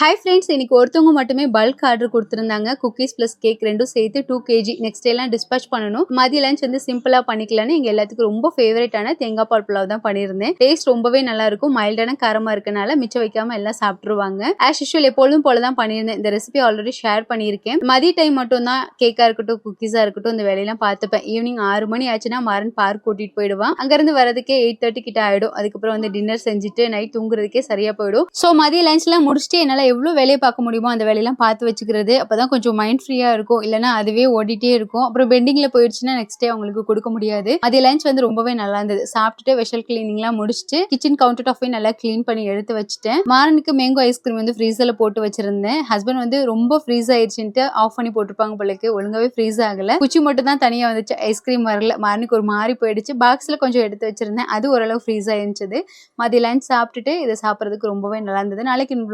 Hi friends இன்னைக்கு ஒருத்தவங்க மட்டுமே பல்க் ஆர்டர் கொடுத்துருந்தாங்க. குக்கீஸ் ப்ளஸ் கேக் ரெண்டும் சேர்த்து டூ கேஜி நெக்ஸ்ட் எல்லாம் டிஸ்பேச் பண்ணணும். மதிய லஞ்ச் வந்து சிம்பிளாக பண்ணிக்கலாம்னு எங்கள் எல்லாத்துக்கும் ரொம்ப ஃபேவரட்டான தேங்காய் பால் புலாவ் தான் பண்ணியிருந்தேன். டேஸ்ட் ரொம்பவே நல்லா இருக்கும். மைல்டான காரமாக இருக்கனால மிச்சம் வைக்காம எல்லாம் சாப்பிட்ருவாங்க ஆஸ் யூஷுவல் எப்பொழுதும் போல தான் பண்ணியிருந்தேன். இந்த ரெசிபி ஆல்ரெடி ஷேர் பண்ணியிருக்கேன். மதிய டைம் மட்டும் தான் கேக்காக இருக்கட்டும் குக்கீஸாக இருக்கட்டும் இந்த வேலையெல்லாம் பார்த்துப்பேன். ஈவினிங் ஆறு மணி ஆச்சுன்னா மாறன் பார்க் கூட்டிட்டு போயிடுவான். அங்கேருந்து வரதுக்கே எயிட் தேர்ட்டி கிட்ட ஆயிடும். அதுக்கப்புறம் வந்து டின்னர் செஞ்சுட்டு நைட் தூங்குறதுக்கே சரியா போயிடும். ஸோ மதிய லஞ்ச்லாம் முடிச்சுட்டு என்னால் எவ்வளோ வேலையை பார்க்க முடியுமோ அந்த வேலையெல்லாம் பார்த்து வச்சுக்கிறது அப்போ தான் கொஞ்சம் மைண்ட் ஃப்ரீயாக இருக்கும். இல்லைன்னா அதுவே ஓடிட்டே இருக்கும். அப்புறம் பெண்டிங்கில் போயிடுச்சுன்னா நெக்ஸ்ட் டே அவங்களுக்கு கொடுக்க முடியாது. அதே லஞ்ச் வந்து ரொம்பவே நல்லா இருந்தது. சாப்பிட்டுட்டு வெஷல் கிளீனிங்லாம் முடிச்சுட்டு கிச்சன் கவுண்டர் டாப்பையும் நல்லா க்ளீன் பண்ணி எடுத்து வச்சுட்டேன். மாறனுக்கு மேங்கோ ஐஸ்கிரீம் வந்து ஃப்ரீசரில் போட்டு வச்சிருந்தேன். ஹஸ்பண்ட் வந்து ரொம்ப ஃப்ரீஸ் ஆயிடுச்சுன்ட்டு ஆஃப் பண்ணி போட்டிருப்பாங்க போலக்கு ஒழுங்காவே ஃப்ரீஸ் ஆகல. குச்சி மட்டும் தான் தனியாக வந்துச்சு. ஐஸ்கிரீம் வரல. மாறனுக்கு ஒரு மாறி போயிடுச்சு. பாக்ஸில் கொஞ்சம் எடுத்து வச்சிருந்தேன். அது ஓரளவு ஃப்ரீஸ் ஆயிருந்துச்சு மதிய லஞ்ச் சாப்பிட்டுட்டு இதை சாப்பிட்றதுக்கு ரொம்பவே நல்லா இருந்தது. நாளைக்கு இந்த